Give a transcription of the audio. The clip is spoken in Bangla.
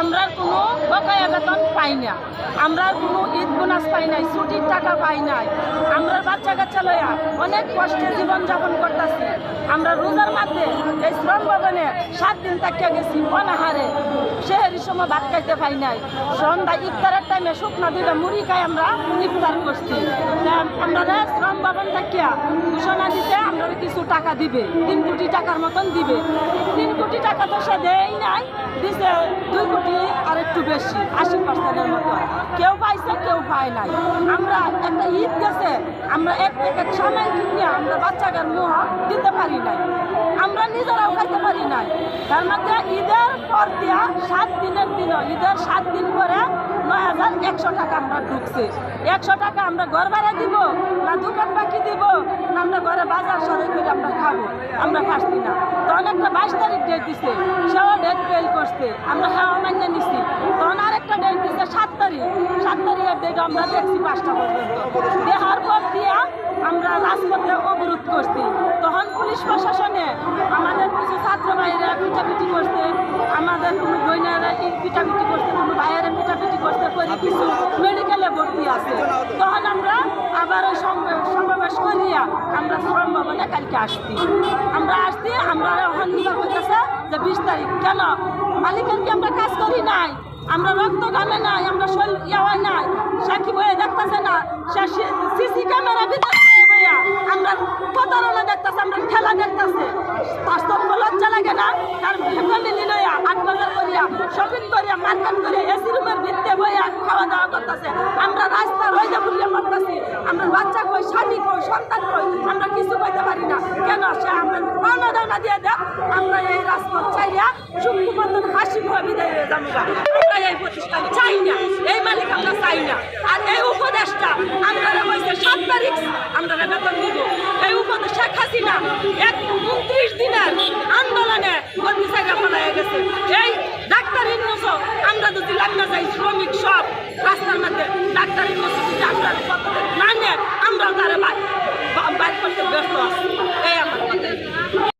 আমরা কোনো বকায়া বেতন পাই না। আমরা কোনো ঈদ বোনাস পাই নাই, ছুটির টাকা পাই নাই। আমরা বাচ্চা কাচ্চা লয়া অনেক কষ্টে জীবনযাপন করতেছি। আমরা রোজার মাধ্যমে এই শ্রম ভবনে সাত দিন তাকিয়া গেছি অনাহারে। সেহেরি সময় ভাত খাইতে পাই নাই। সন্ধ্যা ইফতারের টাইমে শুকনা দিলে মুড়ি খাই আমরা ইফতার করছি। আমরা শ্রম ভবন থাকিয়া কিছু টাকা দিবে, তিন কোটি টাকার মতন দিবে। তিন কোটি টাকা তো সে দেয় নাই, দিছে দুই কোটি আর একটু বেশি, আশি পার্সেন্টের মতো। কেউ পাইছে, কেউ পায় নাই। আমরা একটা ঈদ গেছে, আমরা এক প্যাকেট সামাই কিনে আমরা বাচ্চাদের মুহ দিতে পারি নাই। আমরা নিজেরাও খাইতে পারি নাই। তার মধ্যে ঈদের পর দিয়া সাত দিনের দিন, ঈদের সাত দিন পরে নয় হাজার একশো টাকা আমরা ঢুকছে। একশো টাকা আমরা ঘর ভাড়া দিব, না দোকান বাকি দিব, না আমরা ঘরে বাজার আমরা খাব, আমরা পারছি না। তখন একটা বাইশ তারিখ ডেট দিছে, সেও ডেট ফেল করছে, আমরা হ্যাঁ মান্য নিছি। তখন আরেকটা ডেট দিছে সাত তারিখ, সাত তারিখের ডেট আমরা দেখছি পাঁচটা পর্যন্ত। দেহার পর দিয়া আমরা রাজপথে অবরোধ করছি। তখন পুলিশ প্রশাসনে আমাদের কিছু ছাত্র ভাইয়েরা পিটাপিটি করছে, আমাদের কোনো বইনেরা পিটাপিটি করছে, কোনো ভাইয়েরা পিটাপিটি করতে করে কিছু মেডিকেলে ভর্তি আছে। তখন আমরা আবার ওই আমরা শ্রম কালকে আসছি। আমরা আসছি, আমরা বিশ তারিখ। কেন? মালিকের আমরা কাজ করি নাই? আমরা রক্ত গামে নাই, আমরা শৈল নাই। সাক্ষী বয়ে দেখতেছে না? সিসি ক্যামেরা ভিতরে বইয়া আমরা প্রতারণা দেখতেছে, আমরা খেলা দেখতেছে। বাস্তব লজ্জা লাগে না তার ফ্যামিলি লইয়া, আট বাজার করিয়া শপিং করিয়া মার্কেট করিয়া এসি চাই না এই মালিক আমরা চাই না আর এই উপদেশটা আমরা হয়েছে সাত আমরা বেতন দিব। এই উপদেশ শেখ হাসিনা এক উনত্রিশ দিনের আন্দোলনে অগ্নি জায়গা গেছে। এই ডাক্তার ইনমোস আমরা যদি লাগতে চাই শ্রমিক সব রাস্তার মধ্যে ডাক্তার ইনমোস যদি আপনার